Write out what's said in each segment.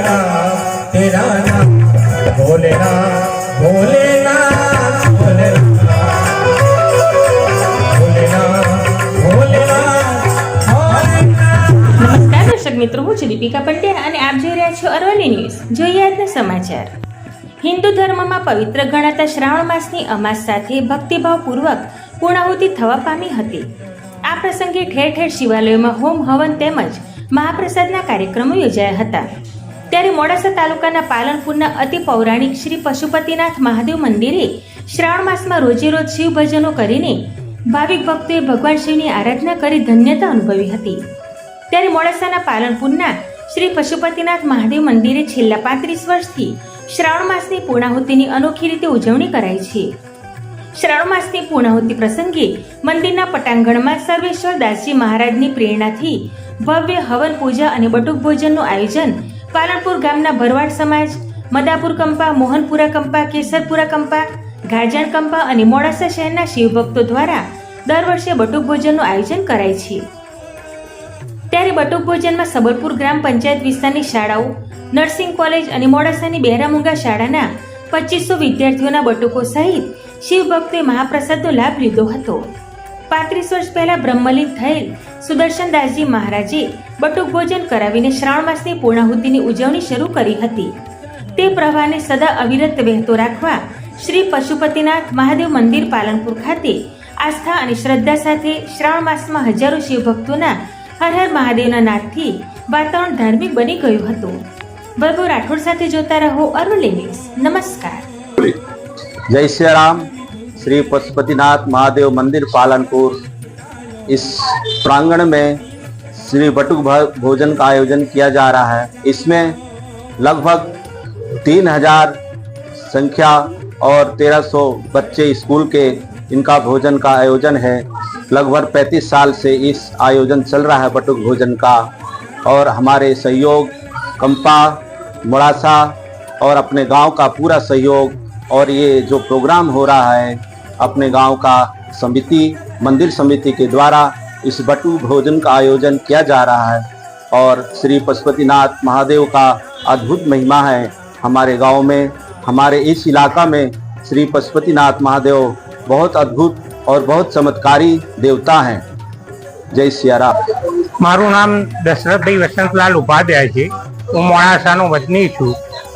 નામ મિત્રો, હું છું દીપિકા પટેલ અને આપ જોઈ રહ્યા છો અરવલ્લી ન્યૂઝ. જોઈએ આજના સમાચાર. હિન્દુ ધર્મમાં પવિત્ર ગણાતા શ્રાવણ માસની અમાસ સાથે ભક્તિભાવપૂર્વક પૂર્ણાહુતિ થવા પામી હતી. આ પ્રસંગે ઠેર ઠેર શિવાલયોમાં હોમ હવન તેમજ મહાપ્રસાદના કાર્યક્રમો યોજાયા હતા. ત્યારે મોડાસા તાલુકાના પાલનપુરના અતિ પૌરાણિક શ્રી પશુપતિનાથ મહાદેવ મંદિરે શ્રાવણ માસમાં રોજે રોજ શિવ ભજનો કરીને ભાવિક ભક્તોએ ભગવાન શિવની આરાધના કરી ધન્યતા અનુભવી હતી. ત્યારે મોડાસાના પાલનપુરના શ્રી પશુપતિનાથ મહાદેવ મંદિરે છેલ્લા પાંત્રીસ વર્ષથી શ્રાવણ માસની પૂર્ણાહુતિની અનોખી રીતે ઉજવણી કરાય છે. શ્રાવણ માસની પૂર્ણાહુતિ પ્રસંગે મંદિરના પટાંગણમાં સર્વેશ્વર દાસજી મહારાજની પ્રેરણાથી ભવ્ય હવન પૂજા અને બટુક ભોજનનું આયોજન પાલનપુર ગામના ભરવાડ સમાજ, મદાપુર કંપા, મોહનપુરા કંપા, કેસરપુરા કંપા, ગાજાણ કંપા અને મોડાસા શહેરના શિવભક્તો દ્વારા દર વર્ષે બટુક ભોજનનું આયોજન કરાય છે. ત્યારે બટુક ભોજનમાં સબલપુર ગ્રામ પંચાયત વિસ્તારની શાળાઓ, નર્સિંગ કોલેજ અને મોડાસાની બહેરામુંગા શાળાના પચીસો વિદ્યાર્થીઓના બટુકો સહિત શિવભક્તોએ મહાપ્રસાદનો લાભ લીધો હતો. પાંત્રીસ વર્ષ પહેલા બ્રહ્મલીન થયેલ સુદર્શનદાસજી મહારાજે બટુક ભોજન કરાવીને શ્રાવણ માસની પૂર્ણાહુતિની ઉજવણી શરૂ કરી હતી. તે પ્રવાહને સદા અવિરત વહેતો રાખવા શ્રી પશુપતિનાથ મહાદેવ મંદિર પાલનપુર ખાતે આસ્થા અને શ્રદ્ધા સાથે શ્રાવણ માસમાં હજારો શિવભક્તોના હર હર મહાદેવના નાદથી વાતાવરણ ધાર્મિક બની ગયું હતું. વૈભવ રાઠોડ સાથે જોતા રહો અરુણ લિમિક્સ નમસ્કાર. જય શ્રી રામ. श्री पशुपतिनाथ महादेव मंदिर पालनपुर। इस प्रांगण में श्री बटुक भोजन का आयोजन किया जा रहा है। इसमें लगभग तीन हज़ार संख्या और तेरह सौ बच्चे स्कूल के इनका भोजन का आयोजन है। लगभग पैंतीस साल से इस आयोजन चल रहा है बटुक भोजन का। और हमारे सहयोग, कंपा मुड़ासा और अपने गाँव का पूरा सहयोग और ये जो प्रोग्राम हो रहा है अपने गांव का समिति मंदिर समिति के द्वारा इस बटु भोजन का आयोजन किया जा रहा है और श्री पशुपतिनाथ महादेव का अद्भुत महिमा है हमारे गांव में हमारे इस इलाका में श्री पशुपतिनाथ महादेव बहुत अद्भुत और बहुत चमत्कारी देवता हैं जय सिया राम મારું નામ દશરથભાઈ વસંતલાલ ઉપાધ્યાય છે હું મોડાસાનો વતની છું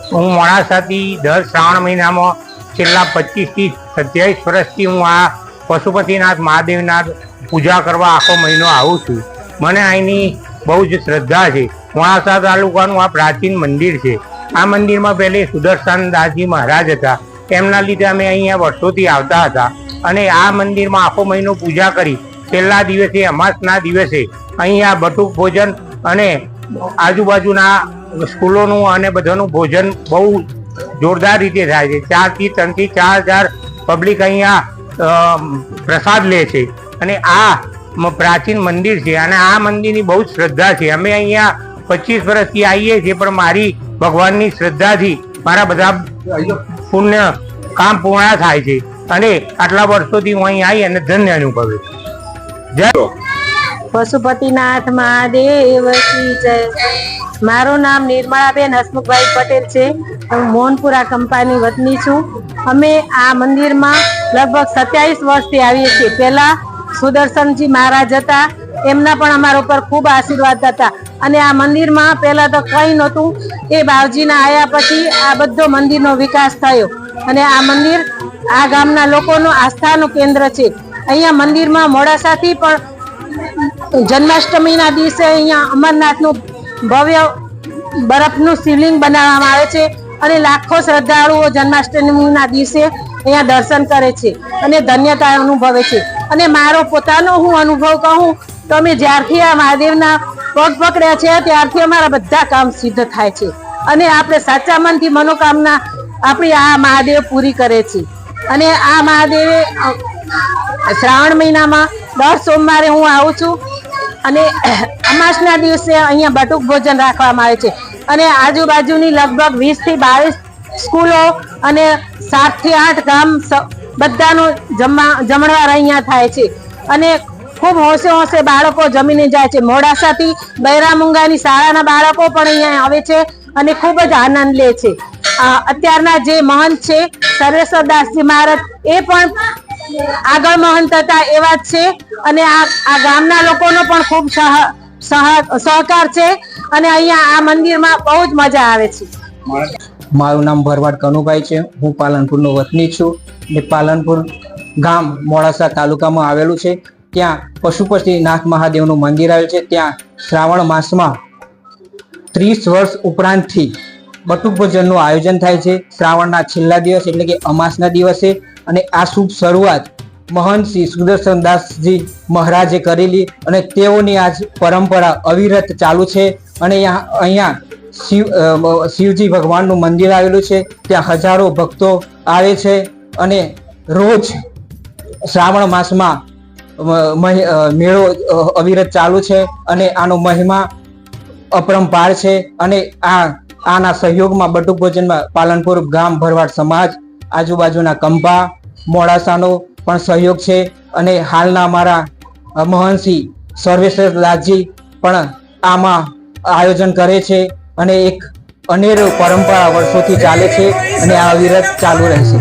હું મોડાસાથી દર શ્રાવણ મહિનામાં છેલ્લા પચીસથી સત્યાવીસ વર્ષથી હું આ પશુપતિનાથ મહાદેવના પૂજા કરવા આખો મહિનો આવું છું. મને અહીંની બહુ જ શ્રદ્ધા છે. મોડાસા તાલુકાનું આ પ્રાચીન મંદિર છે. આ મંદિરમાં પહેલે સુદર્શન દાસજી મહારાજ હતા. એમના લીધે અમે અહીંયા વર્ષોથી આવતા હતા અને આ મંદિરમાં આખો મહિનો પૂજા કરી. છેલ્લા દિવસે, અમાસના દિવસે અહીંયા બટુક ભોજન અને આજુબાજુના સ્કૂલોનું અને બધાનું ભોજન બહુ જોરદાર રીતે થાય છે. ચારથી ત્રણથી ચાર હજાર પબ્લિક અહીંયા પ્રસાદ લે છે. અને આ પ્રાચીન મંદિર છે અને આ મંદિરની બહુ જ શ્રદ્ધા છે. અમે અહીંયા પચીસ વર્ષથી આવીએ છીએ, પણ મારી ભગવાનની શ્રદ્ધાથી મારા બધા પુણ્ય કામ પૂર્ણ થાય છે. અને આટલા વર્ષોથી હું અહીં આવી અને ધન્ય અનુભવે જય પશુપતિનાથ મહાદેવ કી જય. મારું નામ નિર્મળાબેન હસમુખભાઈ પટેલ છે. હું મોહનપુરા કંપાની વતની છું. અમે આ મંદિરમાં લગભગ સત્યાવીસ વર્ષથી આવીએ છીએ. પહેલા સુદર્શનજી મહારાજ હતા. એમના પણ અમારા ઉપર ખૂબ આશીર્વાદ હતા. અને આ મંદિરમાં પહેલા તો કંઈ નહોતું. એ બાવજીના આયા પછી આ બધો મંદિરનો વિકાસ થયો. અને આ મંદિર આ ગામના લોકોનું આસ્થાનું કેન્દ્ર છે. અહીંયા મંદિરમાં મોડાસાથી પણ જન્માષ્ટમીના દિવસે અહીંયા અમરનાથનું ભવ્ય બરફનું શિવલિંગ બનાવવામાં આવે છે અને લાખો શ્રદ્ધાળુઓ જન્માષ્ટમીના દિવસે અહીંયા દર્શન કરે છે અને ધન્યતા અનુભવે છે. અને મારો પોતાનો હું અનુભવ કહું તો અમે જ્યારથી આ મહાદેવના પગ પકડ્યા છે, ત્યારથી અમારા બધા કામ સિદ્ધ થાય છે. અને આપણે સાચા મનથી મનોકામના આપણી આ મહાદેવ પૂરી કરે છે. અને આ મહાદેવે શ્રાવણ મહિનામાં દર સોમવારે હું આવું છું. અને અમાસના દિવસે અહીંયા બટુક ભોજન રાખવામાં આવે છે. અને આજુબાજુની લગભગ વીસથી બાવીસ સ્કૂલો અને સાતથી આઠ ગામ બધાનું જમવા, જમણવાર અહીંયા થાય છે. અને ખૂબ હોંશે હોંશે બાળકો જમીને જાય છે. મોડાસાથી બૈરામુંગાની શાળાના બાળકો પણ અહીંયા આવે છે અને ખૂબ જ આનંદ લે છે. અત્યારના જે મહંત છે, સર્વેશ્વરદાસજી મહારાજ, એ પણ આગળ મહંત હતા એવા જ છે. અને આ ગામના લોકોનો પણ ખૂબ સહ- સહ- સહકાર છે. અને અહીંયા આ મંદિરમાં બહુ જ મજા આવે છે. મારું નામ ભરવાડ કનુભાઈ છે. હું પાલનપુરનો વતની છું. ને પાલનપુર ગામ મોડાસા તાલુકામાં આવેલું છે. ત્યાં પશુપતિનાથ મહાદેવનું મંદિર આવેલું છે. ત્યાં શ્રાવણ માસમાં ત્રીસ વર્ષ ઉપરાંતથી બટુક ભોજનનું આયોજન થાય છે. શ્રાવણના છેલ્લા દિવસ એટલે કે અમાસના દિવસે અને આ શુભ શરૂઆત મહંત શ્રી સુદર્શનદાસજી મહારાજે કરેલી અને તેઓની આજ પરંપરા અવિરત ચાલુ છે અને અહીંયા શિવ શિવજી ભગવાનનું મંદિર આવેલું છે. ત્યાં હજારો ભક્તો આવે છે અને રોજ શ્રાવણ માસમાં મેળો અવિરત ચાલુ છે અને આનો મહિમા અપરંપાર છે અને આ આના સહયોગમાં બટુક ભોજનમાં પાલનપુર ગામ ભરવાડ સમાજ, આજુબાજુના કંભા, મોડાસાનો પણ સહયોગ છે અને હાલના અમારા મોહનસિંહ સર્વેશ્વર દાસજી પણ આમાં આયોજન કરે છે અને એક અનેરો પરંપરા વર્ષોથી ચાલે છે અને આ વિરત ચાલુ રહેશે.